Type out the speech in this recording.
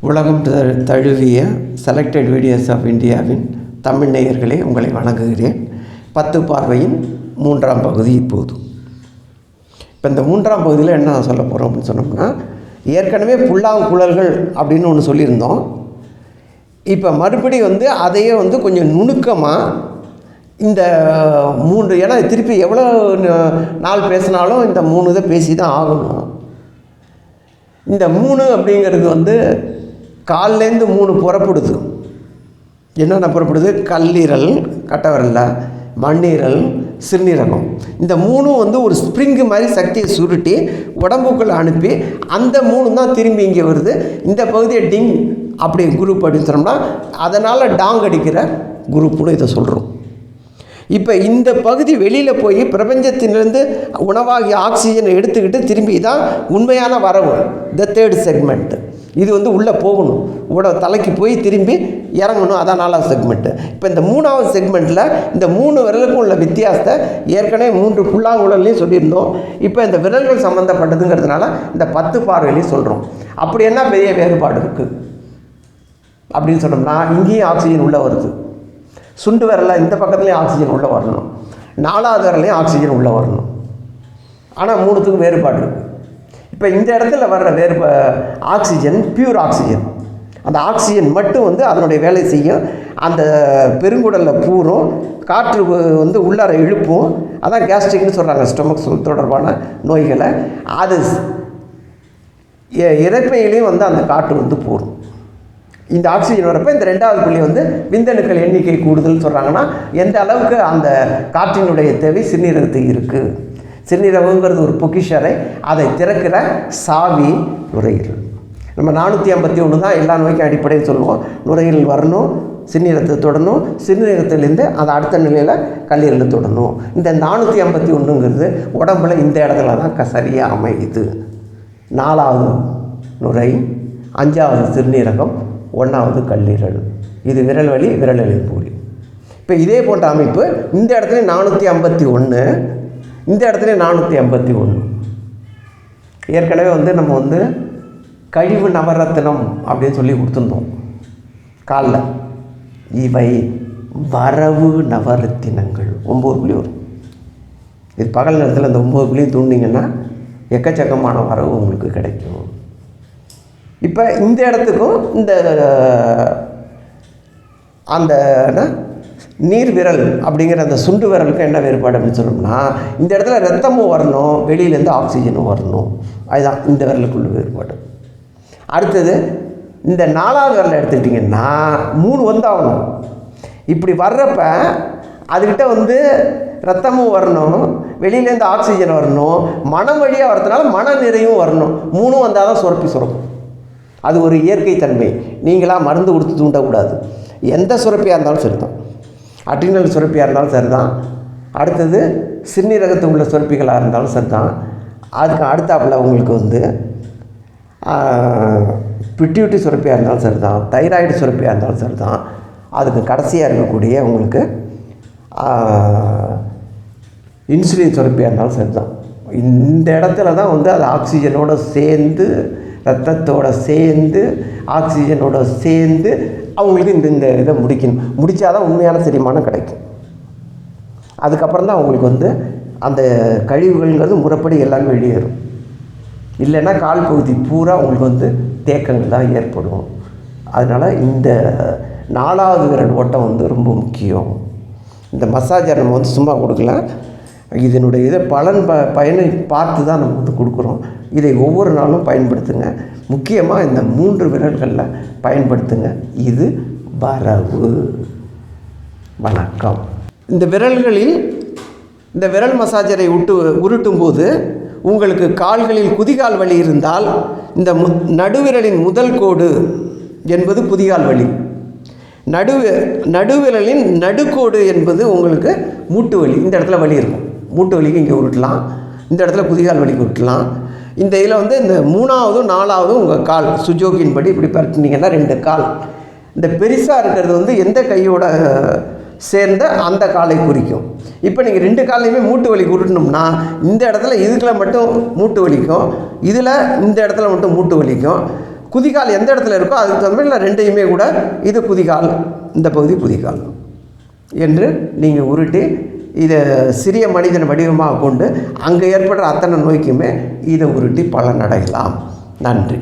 உலகம் த- தழுவிய selected videos of இந்தியாவின் தமிழ் நேயர்களே உங்களை வணங்குகிறேன். பத்து பார்வையின் மூன்றாம் பகுதி இப்போது. இப்போ இந்த மூன்றாம் பகுதியில் என்ன சொல்ல போகிறோம் அப்படின்னு சொன்னோம்னா ஏற்கனவே புல்லாங்குழல்கள் அப்படின்னு ஒன்று சொல்லியிருந்தோம். இப்போ மறுபடி வந்து அதையே வந்து கொஞ்சம் நுணுக்கமாக இந்த மூன்று ஏன்னா திருப்பி எவ்வளோ நாள் பேசினாலும் இந்த மூணு இதை பேசி தான் ஆகணும். இந்த மூணு அப்படிங்கிறது வந்து கால்லேருந்து மூணு புறப்படுது. என்னென்ன புறப்படுது? கல்லீரல் கட்டவரல்ல மண்ணீரல் சிறுநீரகம். இந்த மூணும் வந்து ஒரு ஸ்ப்ரிங்கு மாதிரி சக்தியை சுருட்டி உடம்புக்குள்ளே அனுப்பி அந்த மூணு தான் திரும்பி இங்கே வருது. இந்த பகுதியை டிங் அப்படி குரூப் அப்படின்னு சொன்னோம்னா அதனால் டாங் அடிக்கிற குரூப்னு இதை சொல்கிறோம் இப்போ இந்த பகுதி வெளியில் போய் பிரபஞ்சத்திலிருந்து உணவாகி ஆக்சிஜனை எடுத்துக்கிட்டு திரும்பி தான் உண்மையான வரவு த தேர்ட் செக்மெண்ட் இது வந்து உள்ளே போகணும். உட தலைக்கு போய் திரும்பி இறங்கணும். அதான் நாலாவது செக்மெண்ட்டு இப்போ இந்த மூணாவது செக்மெண்ட்டில் இந்த மூணு விரலுக்கும் உள்ள வித்தியாசத்தை ஏற்கனவே மூன்று புல்லாங்குழல்லையும் சொல்லியிருந்தோம். இப்போ இந்த விரல்கள் சம்மந்தப்பட்டதுங்கிறதுனால இந்த பத்து பார்வையிலையும் சொல்கிறோம் அப்படி என்ன பெரிய வேறுபாடு இருக்குது அப்படின்னு சொன்னோம்னா இங்கேயும் ஆக்சிஜன் உள்ளே வருது. சுண்டு விரலில் இந்த பக்கத்துலேயும் ஆக்சிஜன் உள்ளே வரணும். நாலாவது விரலையும் ஆக்சிஜன் உள்ளே வரணும். ஆனால் மூணுத்துக்கும் வேறுபாடு இருக்குது இப்போ இந்த இடத்துல வர்ற வேறு ஆக்சிஜன் பியூர் ஆக்சிஜன் அந்த ஆக்சிஜன் மட்டும் வந்து அதனுடைய வேலை செய்யும். அந்த பெருங்குடலில் பூரும் காற்று வந்து உள்ளார இழுப்பும். அதான் கேஸ்ட்ரிக்னு சொல்கிறாங்க ஸ்டொமக் தொடர்பான நோய்களை. அது இ- வந்து அந்த காற்று வந்து பூரும். இந்த ஆக்சிஜன் வரப்போ இந்த ரெண்டாவது புள்ளி வந்து விந்தணுக்கள் எண்ணிக்கை கூடுதல்னு சொல்கிறாங்கன்னா எந்த அளவுக்கு அந்த காற்றினுடைய தேவை சிறுநீரகத்துக்கு இருக்குது சிறுநீரகங்கிறது ஒரு பொக்கிஷரை அதை திறக்கிற சாவி நுரையீரல். நம்ம நானூற்றி ஐம்பத்தி ஒன்று தான் எல்லா நோய்க்கும் அடிப்படையில் சொல்லுவோம். நுரையீரல் வரணும் சிறுநீரகத்தை தொடணும். சிறுநீரகத்திலேருந்து அதை அடுத்த நிலையில் கல்லீரல் தொடணும். இந்த நானூற்றி ஐம்பத்தி ஒன்றுங்கிறது உடம்புல இந்த இடத்துல தான் க சரியாக அமையுது. நாலாவது நுரை அஞ்சாவது சிறுநீரகம் ஒன்றாவது கல்லீரல். இது விரல் வலி விரல் பூரி இப்போ இதே போன்ற அமைப்பு இந்த இடத்துல நானூற்றி ஐம்பத்தி ஒன்று இந்த இடத்துல நானூற்றி ஐம்பத்தி ஒன்று ஏற்கனவே வந்து நம்ம வந்து கழிவு நவரத்தினம் அப்படின்னு சொல்லி கொடுத்துருந்தோம். காலில். இவை வரவு நவரத்தினங்கள். ஒம்பது புள்ளி வரும் இது பகல் நேரத்தில் அந்த ஒம்பது புள்ளியும் தூண்டிங்கன்னா எக்கச்சக்கமான வரவு உங்களுக்கு கிடைக்கும். இப்போ இந்த இடத்துக்கும் இந்த அந்த நீர் விரல் அப்படிங்கிற அந்த சுண்டு விரலுக்கும் என்ன வேறுபாடு அப்படின்னு சொன்னோம்னா இந்த இடத்துல ரத்தமும் வரணும் வெளியிலேருந்து ஆக்சிஜனும் வரணும். அதுதான் இந்த விரலுக்குள்ள வேறுபாடு. அடுத்தது இந்த நாலாவது விரலை எடுத்துக்கிட்டிங்கன்னா மூணு வந்தாகணும். இப்படி வர்றப்ப அதுக்கிட்ட வந்து ரத்தமும் வரணும் வெளியிலேருந்து ஆக்சிஜன் வரணும் மனம் வழியாக வரதுனால மன நிறையும் வரணும். மூணும் வந்தால் தான் சுரப்பி சுரக்கும். அது ஒரு இயற்கை தன்மை. நீங்களாக மருந்து கொடுத்து தூண்டக்கூடாது எந்த சுரப்பியாக இருந்தாலும் சரி தான் அட்ரினல் சுரப்பியாக இருந்தாலும் சரி தான் அடுத்தது சிறுநீரகத்து உள்ள சுரப்பிகளாக இருந்தாலும் சரி தான் அதுக்கு அடுத்தாப்புல உங்களுக்கு வந்து பிட்யூட்டி சுரப்பியாக இருந்தாலும் சரி தான் தைராய்டு சுரப்பியாக இருந்தாலும் சரி தான் அதுக்கு கடைசியாக இருக்கக்கூடிய உங்களுக்கு இன்சுலின் சுரப்பியாக இருந்தாலும் சரி தான் இந்த இடத்துல தான் வந்து அது ஆக்சிஜனோடு சேர்ந்து ரத்தத்தோட சேர்ந்து ஆக்சிஜனோட சேர்ந்து அவங்களுக்கு இந்த இந்த இதை முடிக்கணும். முடித்தாதான் உண்மையான செரிமானம் கிடைக்கும். அதுக்கப்புறம் தான் அவங்களுக்கு வந்து அந்த கழிவுகள்ங்கிறது முறைப்படி எல்லாமே வெளியேறும். இல்லைன்னா கால் பகுதி பூரா அவங்களுக்கு வந்து தேக்கங்கள் தான் ஏற்படும். அதனால் இந்த நாலாவது விரல் ஓட்டம் வந்து ரொம்ப முக்கியம். இந்த மசாஜர் நம்ம வந்து சும்மா கொடுக்கல. இதனுடைய இதை பலன் ப பயனை பார்த்து தான் நம்ம வந்து கொடுக்குறோம். இதை ஒவ்வொரு நாளும் பயன்படுத்துங்க. முக்கியமாக இந்த மூன்று விரல்களில் பயன்படுத்துங்க. இது வரவு. வணக்கம். இந்த விரல்களில் இந்த விரல் மசாஜரை விட்டு உருட்டும் போது உங்களுக்கு கால்களில் குதிகால் வலி இருந்தால் இந்த மு நடுவிரலின் முதல் கோடு என்பது குதிகால் வலி. நடுவு நடுவிரலின் நடுக்கோடு என்பது உங்களுக்கு மூட்டு வலி. இந்த இடத்துல வலி இருக்கும். மூட்டு வலிக்கு இங்கே உருட்டலாம். இந்த இடத்துல குதிகால் வலிக்கு உருட்டலாம். இந்த இதில் வந்து இந்த மூணாவதும் நாலாவதும் உங்கள் கால் சுஜோகின் படி இப்படி பரட்டினீங்கன்னா ரெண்டு கால். இந்த பெருசாக இருக்கிறது வந்து எந்த கையோட சேர்ந்த அந்த காலை குறிக்கும். இப்போ நீங்கள் ரெண்டு காலையுமே மூட்டு வலி உருட்டணும்னா இந்த இடத்துல இதுக்குள்ள மட்டும் மூட்டு வலிக்கும் இதில் இந்த இடத்துல மட்டும் மூட்டு வலிக்கும். குதிகால் எந்த இடத்துல இருக்கோ அதுக்கு தகுந்த மாதிரி ரெண்டையுமே கூட இது குதிகால் இந்த பகுதி குதிகால் என்று நீங்கள் உருட்டி இதை சிறிய மனிதன் வடிவமாக கொண்டு அங்கே ஏற்படுற அத்தனை நோய்க்குமே இதை உருட்டி பலன் அடையலாம் நன்றி.